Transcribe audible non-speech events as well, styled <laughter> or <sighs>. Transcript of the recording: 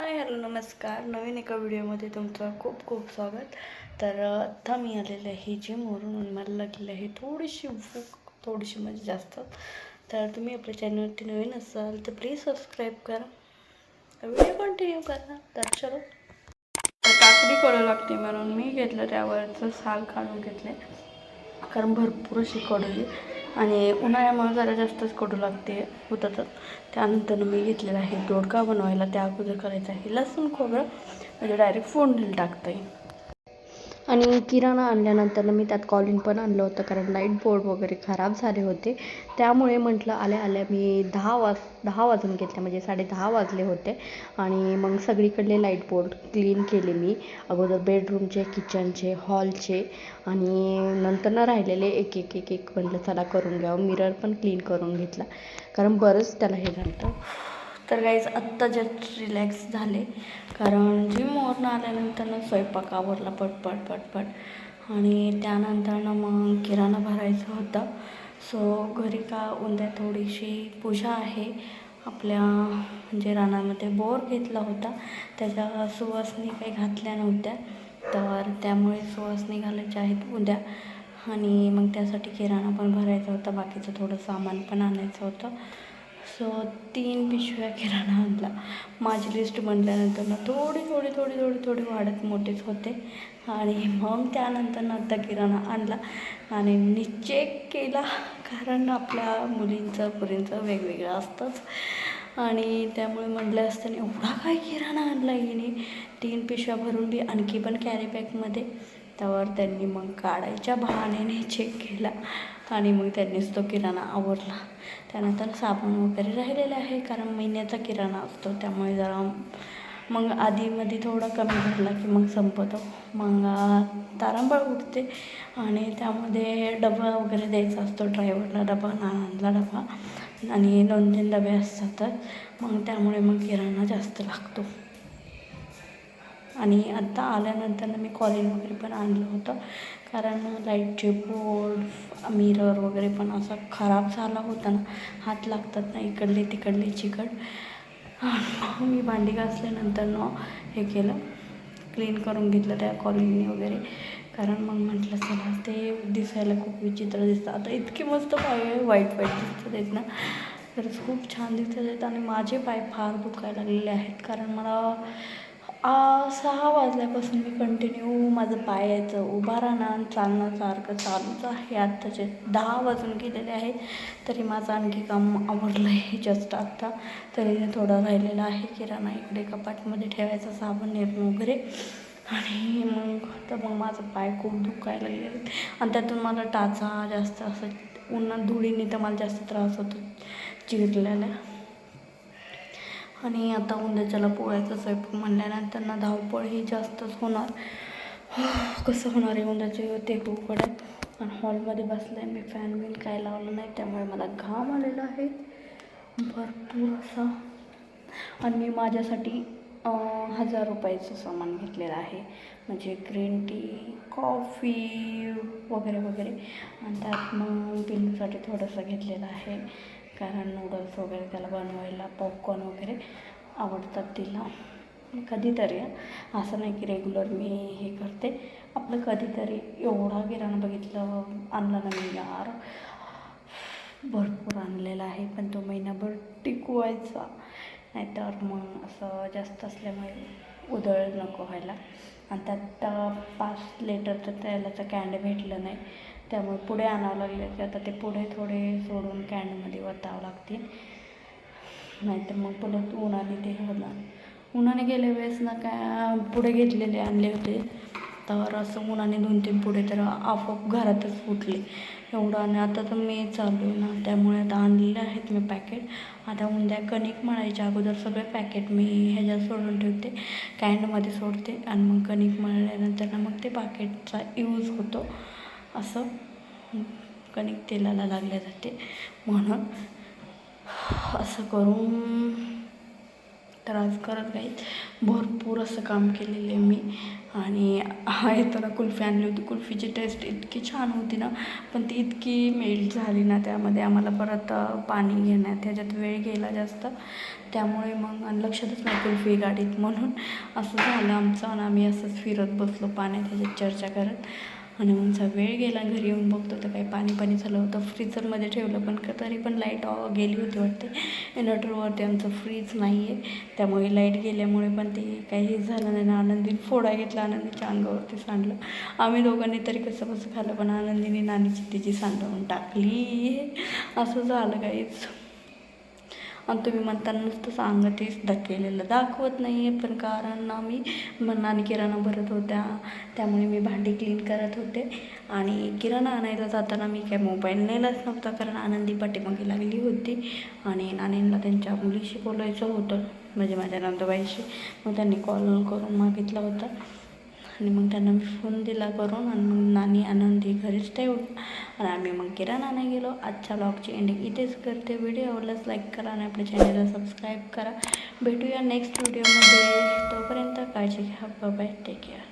Hi hello नमस्कार. नवीन एका व्हिडिओमध्ये तुमचं खूप खूप स्वागत. तर आत्ता मी आलेले आहे जिमवरून मला लागलेली आहे थोडीशी भूक थोडीशी म्हणजे जास्त. तर तुम्ही आपल्या चॅनलवरती नवीन असाल तर प्लीज सबस्क्राईब करा. व्हिडिओ कंटिन्यू करा. तर चलो. तर काकडी कडू लागते म्हणून मी घेतलं त्यावरचं साल काढून घेतले. कारण भरपूर अशी कडू आहे. आणि उन्हाळ्यामुळे जरा जास्तच कडू लागते होतातच त्यानंतर मी घेतलेला आहे दोडका बनवायला त्या अगोदर करायचं आहे लसूण खोबरं म्हणजे डायरेक्ट फोडणीला टाकता. येईल आणि किराणा आणल्यानंतर मी त्यात कॉलिन पण आणलं होतं कारण लाइट बोर्ड वगैरे खराब झाले होते. त्यामुळे म्हटलं आल्या आल्या मी दहा वाज दहा वाजून घेतले म्हणजे साडे दहा वाजले होते. आणि मग सगळीकडले लाइट बोर्ड क्लीन केले मी. अगोदर बेडरूमचे किचनचे हॉलचे आणि नंतर ना राहिलेले एक एक एक एक म्हटलं चला करून घ्यावं. मिरर पण क्लीन करून घेतला. कारण बरंच त्याला हे झालं तर गाईज आत्ता जस्ट रिलॅक्स झाले. कारण जिमवरून आल्यानंतर स्वयंपाक आवरला पटपट पटपट. आणि त्यानंतरनं मग किराणा भरायचं होतं. सो घरी का उद्या थोडीशी पूजा आहे. आपल्या म्हणजे रानामध्ये बोर घेतला होता. त्याच्या सुवासनी काही घातल्या नव्हत्या. तर त्यामुळे सुवासनी घालायच्या आहेत उद्या. आणि मग त्यासाठी किराणा पण भरायचा होता. बाकीचं थोडं सामान पण आणायचं होतं. सो तीन पिशव्या किराणा आणला. माझी लिस्ट म्हटल्यानंतर ना थोडी थोडी थोडी थोडी थोडी वाढत मोठेच होते. आणि मग त्यानंतर ना आता किराणा आणला. आणि मी चेक केला कारण आपल्या मुलींचं पुरींचं वेगवेगळं असतंच. आणि त्यामुळे म्हटलं असताना एवढा काय किराणा आणला हिने? तीन पिशव्या भरून बी आणखी पण कॅरीबॅगमध्ये त्यावर त्यांनी मग काढायच्या बहाण्याने चेक केला. आणि मग त्यांनीच तो किराणा आवरला. त्यानंतर साबण वगैरे राहिलेले आहे कारण महिन्याचा किराणा असतो त्यामुळे जरा मग आधीमध्ये थोडा कमी भरला की मग संपतो. मग तारांबळ उठते आणि त्यामध्ये डबा वगैरे द्यायचा असतो ड्रायव्हरला डबा नानांला डबा आणि दोन तीन डबे असतात मग त्यामुळे मग किराणा जास्त लागतो. आणि आत्ता आल्यानंतर मी कॉलिन वगैरे पण आणलं होतं. कारण लाईटचे बोर्ड मिरर वगैरे पण असा खराब झाला होता ना हात लागतात ना इकडले तिकडले चिकट. मी भांडी घासल्यानंतर न हे केलं क्लीन करून घेतलं त्या कॉलिनने वगैरे. कारण मग म्हटलं चला ते दिसायला खूप विचित्र दिसतं. आता इतके मस्त पाय वाईट वाईट दिसतात आहेत ना. तर खूप छान दिसत आहेत आणि माझे पाय फार दुखायला लागलेले आहेत. कारण मला सहा वाजल्यापासून मी कंटिन्यू माझं पाय यायचं. उभा राहणं आणि चालणं सारखं चालूच आहे. आत्ताचे दहा वाजून गेलेले आहेत. तरी माझं आणखी काम आवडलं आहे जस्ट आत्ता तरी थोडं राहिलेलं आहे. किराणा इकडे कपाटमध्ये ठेवायचा साबण निर्म वगैरे. आणि मग तर मग माझं पाय खूप दुखायला लागले आणि त्यातून मला टाचा जास्त असं उन्हात धुळीने तर मला जास्त त्रास होतो. चिरलेला आणि आता उद्याच्याला पोळ्याचा स्वयंपाक म्हणल्यानंतर ना धावपळ ही जास्तच होणार. <sighs> कसं होणार आहे उद्याचे? ते खूप पडेल आणि हॉलमध्ये बसलं आहे मी फॅन बिन काय लावलं नाही त्यामुळे मला घाम आलेला आहे. भरपूर असा. आणि मी माझ्यासाठी हजार रुपयाचं सामान घेतलेलं आहे. म्हणजे ग्रीन टी कॉफी वगैरे वगैरे. आणि त्यात मग पिल्लूसाठी थोडंसं घेतलेलं आहे. कारण नूडल्स वगैरे त्याला बनवायला पॉपकॉर्न वगैरे आवडतात तिला. कधीतरी असं नाही की रेग्युलर मी हे करते. आपलं कधीतरी एवढा किराणा बघितलं आणला ना मी यार. भरपूर आणलेला आहे पण तो महिनाभर टिकवायचा. नाहीतर मग असं जास्त असल्यामुळे उधळ नको व्हायला. आणि त्यात अं, पाच लिटरचं तेलाचं कॅन्ड भेटलं नाही. त्यामुळे पुढे आणावं लागले की आता ते पुढे थोडे सोडून कॅनमध्ये वतावं लागतील. नाहीतर मग परत उन्हाने ते होणार. उन्हाने गेल्या वेळेस ना काय पुढे घेतलेले आणले होते. तर असं उन्हाने दोन तीन पुढे तर आपोआप घरातच फुटले. एवढं आणि आता तर मी चालू ना त्यामुळे आता आणलेले आहेत मी पॅकेट. आता उद्या कणिक मळायच्या अगोदर सगळे पॅकेट मी ह्याच्यात सोडून ठेवते कॅन्डमध्ये सोडते आणि मग कणिक मळल्यानंतर ना मग ते पॅकेटचा यूज होतो. असं. कणिक तेलाला लागले जाते म्हणून असं करून त्रास करत नाहीत. भरपूर असं काम केलेलं आहे मी. आणि हा येताना कुल्फी आणली होती. कुल्फीची टेस्ट इतकी छान होती ना. पण ती इतकी मेल्ट झाली ना त्यामध्ये. आम्हाला परत पाणी घेण्यात त्याच्यात वेळ गेला जास्त. त्यामुळे मग आणि लक्षातच नाही कुल्फी गाडीत. म्हणून असं झालं आमचं आणि आम्ही असंच फिरत बसलो पाण्यात ह्याच्यात चर्चा करत. आणि मग वेळ गेला घरी येऊन बघतो तर काही पाणी पाणी झालं होतं. फ्रीजरमध्ये ठेवलं पण का तरी पण लाइट गेली होती वाटते. इन्व्हर्टरवरती आमचं फ्रीज नाही आहे त्यामुळे लाइट गेल्यामुळे पण ते काही हे झालं नाही. ना आनंदीने फोडा घेतला आनंदीच्या अंगावरती सांडलं. आम्ही दोघांनी तरी कसं कसं खाल्लं पण आनंदीने नानीची तिची सांडवून टाकली. असं झालं काहीच. आणि तुम्ही म्हणताना नुसतं सांगतेच धकेलेलं दाखवत नाही आहे पण कारण आम्ही मनाने किराणा भरत होत्या त्यामुळे मी भांडी क्लीन करत होते. आणि किराणा आणायला जाताना मी काय मोबाईल नेलाच नव्हता कारण आनंदी पाठीमागे लागली होती. आणि नानींना त्यांच्या मुलीशी बोलायचं होतं म्हणजे माझ्या नंदबाईशी. मग त्यांनी कॉल करून मागितला होता. आणि मग त्यांना मी फोन दिला करून आणि मग नानी आनंदी घरीच ठेवलं आणि आम्ही मग किराणा नाही गेलो. आजच्या ब्लॉगची एंडिंग इथेच करते व्हिडिओ आवडल्यास लाईक करा आणि आपल्या चॅनलला सबस्क्राईब करा. भेटूया नेक्स्ट व्हिडिओमध्ये तोपर्यंत काळजी घ्या. Bye take care